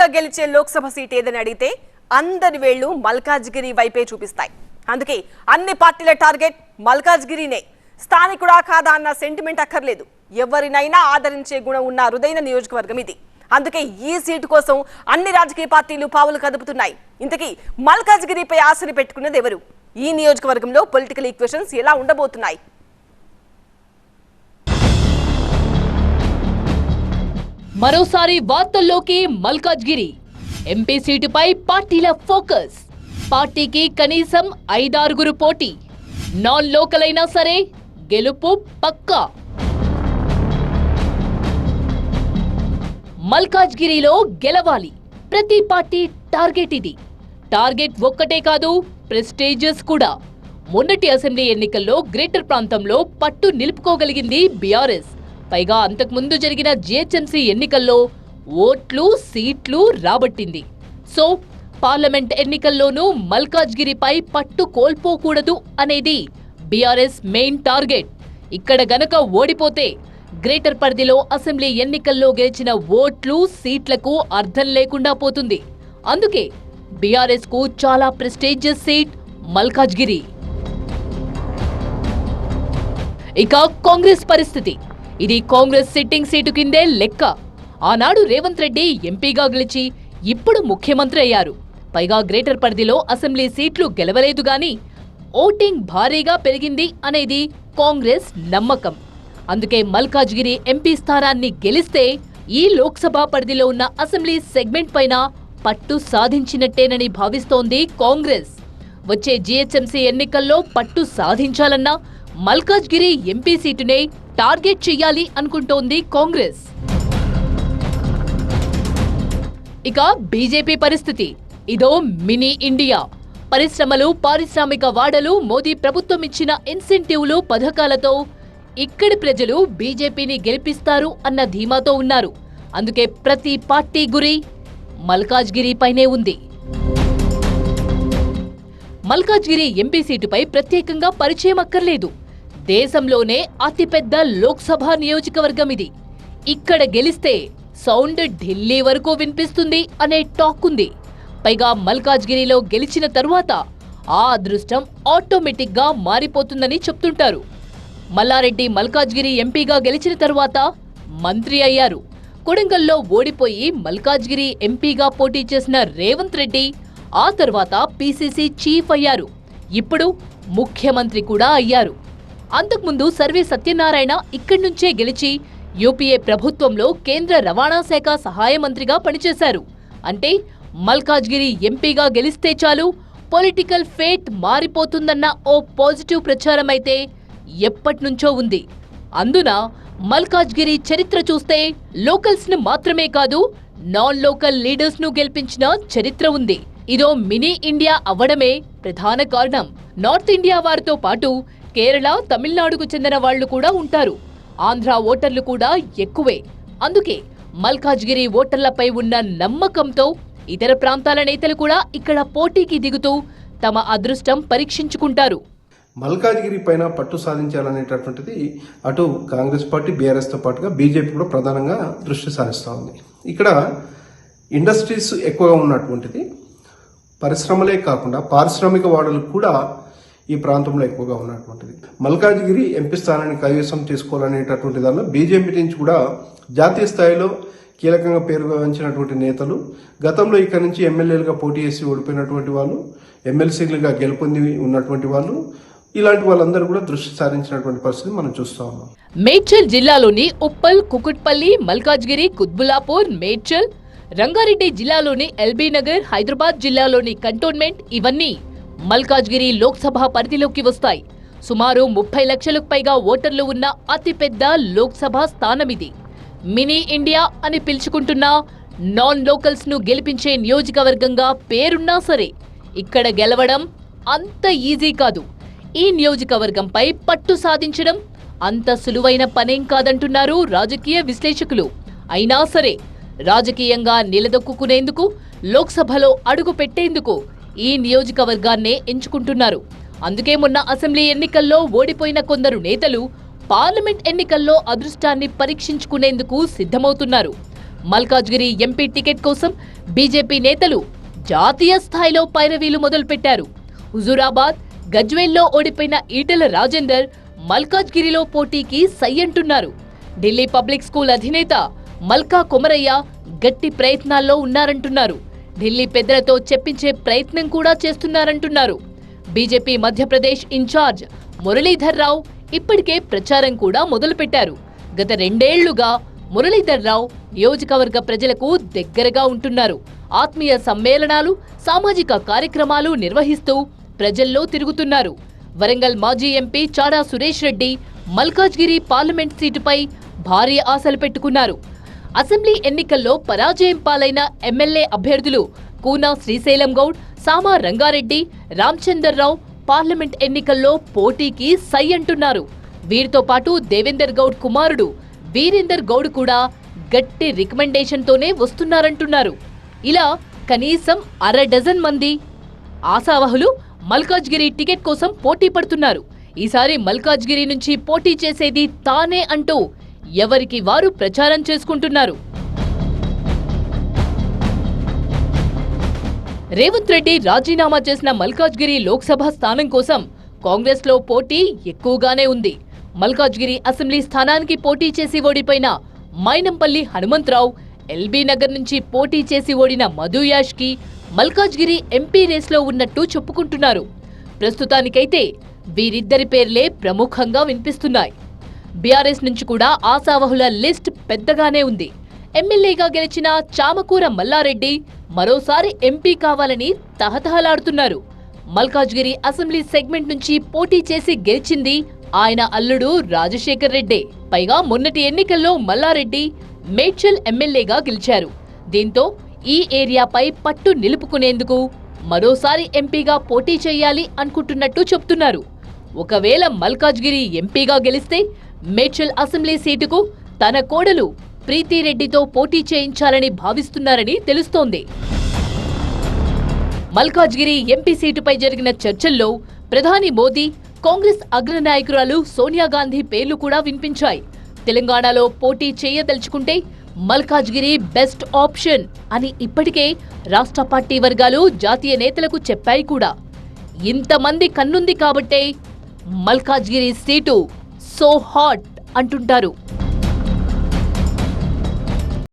గా గెలిచే లోక్సభ సీట్ ఏదని అడిగితే అందరి వేళ్ళు మల్కాజ్గిరి వైపే చూపిస్తాయి. అందుకే అన్ని పార్టీల టార్గెట్ మల్కాజ్గిరినే. స్థానికుడా కాదా అన్న సెంటిమెంట్ అక్కర్లేదు. ఎవరినైనా ఆదరించే గుణం ఉన్న అరుదైన నియోజకవర్గం ఇది. అందుకే ఈ సీటు కోసం అన్ని రాజకీయ పార్టీలు పావులు కదుపుతున్నాయి. ఇంతకీ మల్కాజ్గిరిపై ఆశని పెట్టుకున్నది ఎవరు? ఈ నియోజకవర్గంలో పొలిటికల్ ఈక్వేషన్స్ ఎలా ఉండబోతున్నాయి? మరోసారి వార్తల్లోకి మల్కాజ్గిరి. ఎంపీ సీటుపై పార్టీల ఫోకస్. పార్టీకి కనీసం ఐదారుగురు పోటీ. నాన్ లోకల్ అయినా సరే గెలుపు పక్కా. మల్కాజ్గిరిలో గెలవాలి. ప్రతి పార్టీ టార్గెట్ ఇది. టార్గెట్ ఒక్కటే కాదు ప్రెస్టేజెస్ కూడా. మొన్నటి అసెంబ్లీ ఎన్నికల్లో గ్రేటర్ ప్రాంతంలో పట్టు నిలుపుకోగలిగింది బీఆర్ఎస్. పైగా అంతకుముందు జరిగిన జిహెచ్ఎంసీ ఎన్నికల్లో ఓట్లు సీట్లు రాబట్టింది. సో పార్లమెంట్ ఎన్నికల్లోనూ మల్కాజ్గిరిపై పట్టు కోల్పోకూడదు అనేది బీఆర్ఎస్ మెయిన్ టార్గెట్. ఇక్కడ గనక ఓడిపోతే గ్రేటర్ పరిధిలో అసెంబ్లీ ఎన్నికల్లో గెలిచిన ఓట్లు సీట్లకు అర్థం లేకుండా పోతుంది. అందుకే బీఆర్ఎస్కు చాలా ప్రెస్టేజియస్ సీట్ మల్కాజ్గిరి. ఇక కాంగ్రెస్ పరిస్థితి. ఇది కాంగ్రెస్ సిట్టింగ్ సీటు కిందే లెక్క. ఆనాడు రేవంత్ రెడ్డి ఎంపీగా గెలిచి ఇప్పుడు ముఖ్యమంత్రి అయ్యారు. పైగా గ్రేటర్ పరిధిలో అసెంబ్లీ సీట్లు గెలవలేదు గాని ఓటింగ్ భారీగా పెరిగింది అనేది కాంగ్రెస్ నమ్మకం. అందుకే మల్కాజ్గిరి ఎంపీ స్థానాన్ని గెలిస్తే ఈ లోక్సభ పరిధిలో ఉన్న అసెంబ్లీ సెగ్మెంట్ పైన పట్టు సాధించినట్టేనని భావిస్తోంది కాంగ్రెస్. వచ్చే జీహెచ్ఎంసీ ఎన్నికల్లో పట్టు సాధించాలన్నా మల్కాజ్గిరి ఎంపీ సీటునే టార్గెట్ చేయాలి అనుకుంటోంది కాంగ్రెస్. ఇక బీజేపీ పరిస్థితి. ఇదో మినీ ఇండియా. పరిశ్రమలు పారిశ్రామిక వాడలు మోదీ ప్రభుత్వం ఇచ్చిన ఇన్సెంటివ్లు పథకాలతో ఇక్కడి ప్రజలు బీజేపీని గెలిపిస్తారు అన్న ధీమాతో ఉన్నారు. అందుకే ప్రతి పార్టీ గురి మల్కాజ్గిరి పైనే ఉంది. మల్కాజ్గిరి ఎంపీ సీటుపై ప్రత్యేకంగా పరిచయం అక్కర్లేదు. దేశంలోనే అతిపెద్ద లోక్సభ నియోజకవర్గం ఇది. ఇక్కడ గెలిస్తే సౌండ్ ఢిల్లీ వరకు వినిపిస్తుంది అనే టాక్ ఉంది. పైగా మల్కాజ్గిరిలో గెలిచిన తరువాత ఆ అదృష్టం ఆటోమేటిక్గా మారిపోతుందని చెప్తుంటారు. మల్లారెడ్డి మల్కాజ్గిరి ఎంపీగా గెలిచిన తరువాత మంత్రి అయ్యారు. కొడంగల్లో ఓడిపోయి మల్కాజ్గిరి ఎంపీగా పోటీ చేసిన రేవంత్ రెడ్డి ఆ తర్వాత పీసీసీ చీఫ్ అయ్యారు. ఇప్పుడు ముఖ్యమంత్రి కూడా అయ్యారు. అంతకుముందు సర్వే సత్యనారాయణ ఇక్కడి నుంచే గెలిచి యూపీఏ ప్రభుత్వంలో కేంద్ర రవాణా శాఖ సహాయ మంత్రిగా పనిచేశారు. అంటే మల్కాజ్గిరి ఎంపీగా గెలిస్తే చాలు పొలిటికల్ ఫేట్ మారిపోతుందన్న ఓ పాజిటివ్ ప్రచారమైతే ఎప్పట్నుంచో ఉంది. అందున మల్కాజ్గిరి చరిత్ర చూస్తే లోకల్స్ను మాత్రమే కాదు నాన్ లోకల్ లీడర్స్ను గెలిపించిన చరిత్ర ఉంది. ఇదో మినీ ఇండియా అవ్వడమే ప్రధాన కారణం. నార్త్ ఇండియా వారితో పాటు కేరళ తమిళనాడుకు చెందిన వాళ్ళు కూడా ఉంటారు. ఆంధ్ర ఓటర్లు కూడా ఎక్కువే. అందుకే మల్కాజ్గిరి ఓటర్లపై ఉన్న నమ్మకంతో ఇతర ప్రాంతాల నేతలు కూడా ఇక్కడ పోటీకి దిగుతూ తమ అదృష్టం పరీక్షించుకుంటారు. మల్కాజ్గిరి పైన పట్టు సాధించాలనేటటువంటిది అటు కాంగ్రెస్ పార్టీ బీఆర్ఎస్తో పాటుగా బీజేపీ కూడా ప్రధానంగా దృష్టి సారిస్తూ ఉంది. ఇక్కడ ఇండస్ట్రీస్ ఎక్కువగా ఉన్నటువంటిది పరిశ్రమలే కాకుండా పారిశ్రామిక వాడలు కూడా ఈ ప్రాంతంలో ఎక్కువగా ఉన్నటువంటిది. మల్కాజ్గిరి ఎంపీ స్థానాన్ని కైవసం చేసుకోవాలనేటటువంటి దానిలో బీజేపీ నుంచి కూడా జాతీయ స్థాయిలో కీలకంగా పేరుగాంచినటువంటి నేతలు గతంలో ఇక్కడ నుంచి ఎమ్మెల్యేలుగా పోటీ చేసి ఓడిపోయినటువంటి వాళ్ళు ఎమ్మెల్సీలుగా గెలుపొంది ఉన్నటువంటి వాళ్ళు ఇలాంటి వాళ్ళందరూ కూడా దృష్టి సారించినటువంటి పరిస్థితి మనం చూస్తా ఉన్నాం. మేడ్చల్ జిల్లాలోని ఉప్పల్ కుకుట్పల్లి మల్కాజ్గిరి కుత్బులాపూర్ మేడ్చల్ రంగారెడ్డి జిల్లాలోని ఎల్బీ నగర్ హైదరాబాద్ జిల్లాలోని కంటోన్మెంట్ ఇవన్నీ. మల్కాజ్గిరి లోక్సభ పరిధిలోకి వస్తాయి. సుమారు ముప్పై లక్షలకు పైగా ఓటర్లు ఉన్న అతిపెద్ద లోక్సభ స్థానమిది మినీ ఇండియా అని పిలుచుకుంటున్న నాన్ లోకల్స్ను గెలిపించే నియోజకవర్గంగా పేరున్నా సరే ఇక్కడ గెలవడం అంత ఈజీ కాదు. ఈ నియోజకవర్గంపై పట్టు సాధించడం అంత సులువైన పనేం కాదంటున్నారు రాజకీయ విశ్లేషకులు. అయినా సరే రాజకీయంగా నిలదొక్కునేందుకు లోక్సభలో అడుగు పెట్టేందుకు ఈ నియోజకవర్గాన్నే ఎంచుకుంటున్నారు. అందుకే మొన్న అసెంబ్లీ ఎన్నికల్లో ఓడిపోయిన కొందరు నేతలు పార్లమెంట్ ఎన్నికల్లో అదృష్టాన్ని పరీక్షించుకునేందుకు సిద్ధమవుతున్నారు. మల్కాజ్గిరి ఎంపీ టికెట్ కోసం బీజేపీ నేతలు జాతీయ స్థాయిలో పైరవీలు మొదలుపెట్టారు. హుజూరాబాద్ గజ్వేల్లో ఓడిపోయిన ఈటెల రాజేందర్ మల్కాజ్గిరిలో పోటీకి సై అంటున్నారు ఢిల్లీ పబ్లిక్ స్కూల్ అధినేత మల్కా కొమరయ్య గట్టి ప్రయత్నాల్లో ఉన్నారంటున్నారు. ఢిల్లీ పెద్దలతో చెప్పించే ప్రయత్నం కూడా చేస్తున్నారంటున్నారు. BJP Madhya Pradesh in charge Muralidhar Rao ఇప్పటికే ప్రచారం కూడా మొదలుపెట్టారు. గత రెండేళ్ళుగా మురళీధర్ రావు నియోజకవర్గ ప్రజలకు దగ్గరగా ఉంటున్నారు. ఆత్మీయ సమ్మేళనాలు సామాజిక కార్యక్రమాలు నిర్వహిస్తూ ప్రజల్లో తిరుగుతున్నారు. వరంగల్ మాజీ ఎంపీ చాడా సురేష్ రెడ్డి మల్కాజ్గిరి పార్లమెంట్ సీటుపై భారీ ఆశలు పెట్టుకున్నారు. అసెంబ్లీ ఎన్నికల్లో పరాజయం పాలైన ఎమ్మెల్యే అభ్యర్థులు కూనా శ్రీశైలం గౌడ్ సామా రంగారెడ్డి రామచందర్రావు పార్లమెంట్ ఎన్నికల్లో పోటీకి సై అంటున్నారు. వీరితో పాటు దేవేందర్ గౌడ్ కుమారుడు వీరేందర్ గౌడ్ కూడా గట్టి రికమెండేషన్తోనే వస్తున్నారంటున్నారు. ఇలా కనీసం అర డజన్ మంది ఆశావహులు మల్కాజ్గిరి టికెట్ కోసం పోటీ పడుతున్నారు. ఈసారి మల్కాజ్గిరి నుంచి పోటీ చేసేది తానే అంటూ ఎవరికి వారు ప్రచారం చేసుకుంటున్నారు? రేవంత్ రెడ్డి రాజీనామా చేసిన మల్కాజ్గిరి లోక్సభ స్థానం కోసం కాంగ్రెస్లో పోటీ ఎక్కువగానే ఉంది. మల్కాజ్గిరి అసెంబ్లీ స్థానానికి పోటీ చేసి ఓడిపోయిన మైనంపల్లి హనుమంతరావు ఎల్బీ నగర్ నుంచి పోటీ చేసి ఓడిన మధు యాష్కి మల్కాజ్గిరి ఎంపీ రేస్లో ఉన్నట్టు చెప్పుకుంటున్నారు. ప్రస్తుతానికైతే వీరిద్దరి పేర్లే ప్రముఖంగా వినిపిస్తున్నాయి. బీఆర్ఎస్ నుంచి కూడా ఆశావహుల లిస్ట్ పెద్దగానే ఉంది. ఎమ్మెల్యేగా గెలిచిన చామకూర మల్లారెడ్డి మరోసారి ఎంపీ కావాలని తహతహలాడుతున్నారు. మల్కాజ్గిరి అసెంబ్లీ సెగ్మెంట్ నుంచి పోటీ చేసి గెలిచింది ఆయన అల్లుడు రాజశేఖర్ రెడ్డి. పైగా మొన్నటి ఎన్నికల్లో మల్లారెడ్డి మేడ్చల్ ఎమ్మెల్యేగా గెలిచారు. దీంతో ఈ ఏరియాపై పట్టు నిలుపుకునేందుకు మరోసారి ఎంపీగా పోటీ చేయాలి అనుకుంటున్నట్టు చెప్తున్నారు. ఒకవేళ మల్కాజ్గిరి ఎంపీగా గెలిస్తే మేడ్చల్ అసెంబ్లీ సీటుకు తన కోడలు ప్రీతిరెడ్డితో పోటీ చేయించాలని భావిస్తున్నారని తెలుస్తోంది. మల్కాజ్గిరి ఎంపీ సీటుపై జరిగిన చర్చల్లో ప్రధాని మోదీ కాంగ్రెస్ అగ్రనాయకురాలు సోనియా గాంధీ పేర్లు కూడా వినిపించాయి. తెలంగాణలో పోటీ చేయదలుచుకుంటే మల్కాజ్గిరి బెస్ట్ ఆప్షన్ అని ఇప్పటికే రాష్ట్ర పార్టీ వర్గాలు జాతీయ నేతలకు చెప్పాయి కూడా. ఇంతమంది కన్నుంది కాబట్టే మల్కాజ్గిరి సీటు సో హాట్ అంటుంటారు.